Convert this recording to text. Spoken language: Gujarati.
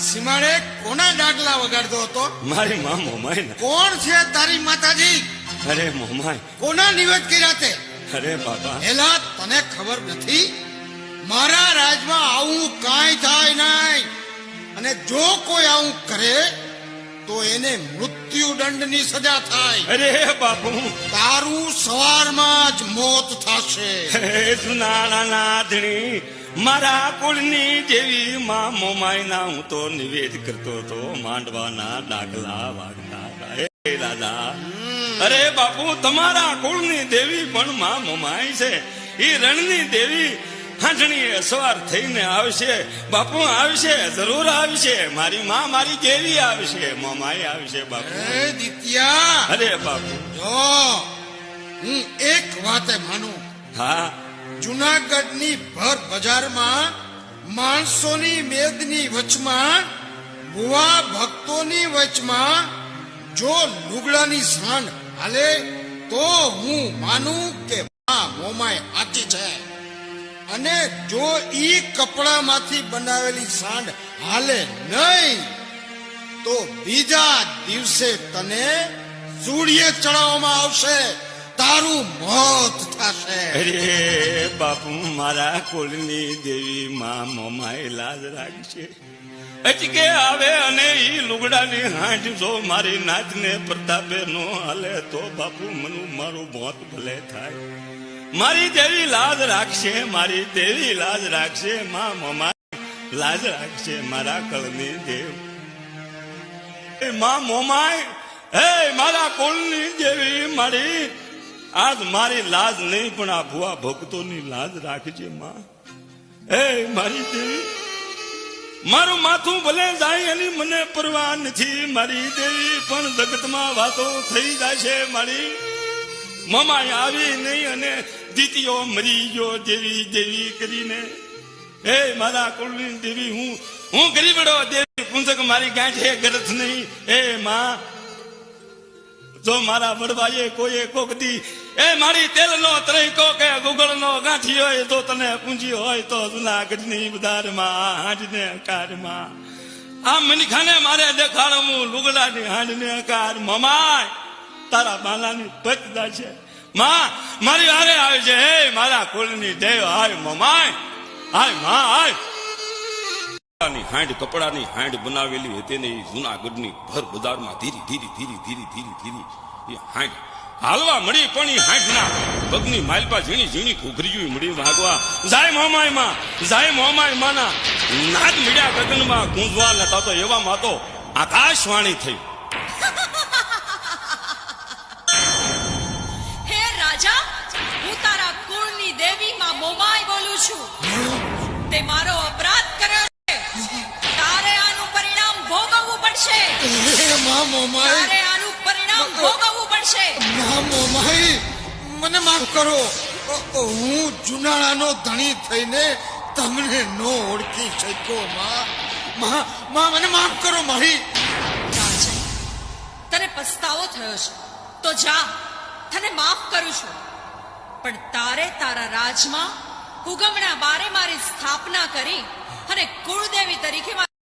સીમાડે કોના ડાગલા વગાડતો હતો? મારી મા મોમાય ને. કોણ છે તારી માતાજી? અરે મોમાય કોના નિવેદ કર્યા તે? અરે બાબા એલા તને ખબર નથી? મારા રાજમાં આવું કાંઈ થાય નહીં. અને જો કોઈ આવું કરે તો એને દંડની સજા થાય. અરે બાપુ. તારું સવારમાં જ મોત થશે. સુનાળા નાધણી મારા કુળની જેવી માં મોમાય ના હું તો નિવેદ કરતો હતો માંડવાના ડાગલા વાગતા હે દાદા. અરે બાપુ તમારા કુળની દેવી પણ માં મોમાય છે. એ રણની દેવી હાંઠણી સવાર થઈને આવશે. બાપુ આવશે જરૂર આવશે. મારી માં મારી કેવી આવશે? મોમાય આવશે બાપુ. દિત્યા! અરે બાપુ. જો હું એક વાતે માનું. હા. જુનાગઢની ભર બજારમાં માણસોની મેદની વચમાં ભુવા ભક્તોની વચમાં જો લુગડાની સાંડ હાલે તો હું માનું કે મોમાય આચી છે અને જો ઈ કપડામાંથી બનાવેલી સાંડ હાલે નહીં, તો બીજા દિવસે તને સૂર્ય ચડાવવામાં આવશે. તારું મોત થશે. અરે બાપુ, મારા કુળની દેવી માં મોમાય લાજ રાખશે અચકે આવે અને ઈ લુગડાની હાંઠ જો મારી નાચને પ્રતાપે નો હાલે, તો બાપુ, મનું મારું મોત ભલે થાય. મારી દેવી લાજ રાખશે, મારી દેવી લાજ રાખશે, માં મોમાય લાજ રાખશે મારા કળની દેવ એ માં મોમાય, હે મારા કુળની દેવી મારી. આજ મારી લાજ નહીં, પણ આ ભુવા ભક્તોની લાજ રાખજે, માં. હે મારી દેવી, મારું માથું ભલે જાય એની મને પરવા નથી, મારી દેવી, પણ જગતમાં વાતો થઈ જાય છે મારી. મમાય આવી નહીં અને દીતીઓ મરી ગયો દેવી દેવી કરીને. હે મારા કુળની દેવી, હું હું ગરીબડો, દેવી પુંજક, મારી ગાંઠે ગરજ નહીં. હે માં, જો મારા વડવાએ કોઈએ કોક દી, એ મારી તેલ નો ત્રૈકો કે ગુગળ નો ગાંઠી હોય તો તને પૂંજી હોય, તો જુનાગઢની બધારમાં હાંડને કારમાં આ મનીખાને મારે દેખાડવું હાંડ હાંડને કાર મમાય, તારા બાલાની પચદા છે. માં, મારી હારે આવે છે. હે, મારા કુળની દેવ, હાય મમાય, હાયમાં, હાય. કપડાની હાંડ કપડાની હાંડ બનાવેલી હતી ને એ જુનાગઢની ભર બજારમાં ધીરી ધીરી ધીરી ધીરી ધીરી ધીરી એ હાંડ હાલવા મળી, પણ એ હાંડના પગની માલપા ઝીણી ઝીણી ઘૂઘરીયું મળી ભાગવા જાય મોમાયમાં, જાય મોમાય માના. નાદ મળ્યા ગગનમાં ગુંજવા નતા તો એવા માતો આકાશવાણી થઈ. છું. તે મારો અપરાધ કર્યો છે. તારે આનું પરિણામ ભોગવવું પડશે. તારે આનું પરિણામ ભોગવવું પડશે. મને માફ કરો. હું જુનાળાનો ધણી થઈને તમને નો ઓળખી શક્યો માં. માં મને માફ કરો મારી તને પસ્તાવો થયો છે. તો જા. તને માફ કરું છું. પણ તારે તારા રાજમાં હુગમણા બારે મારી સ્થાપના કરી અને કુળદેવી તરીકે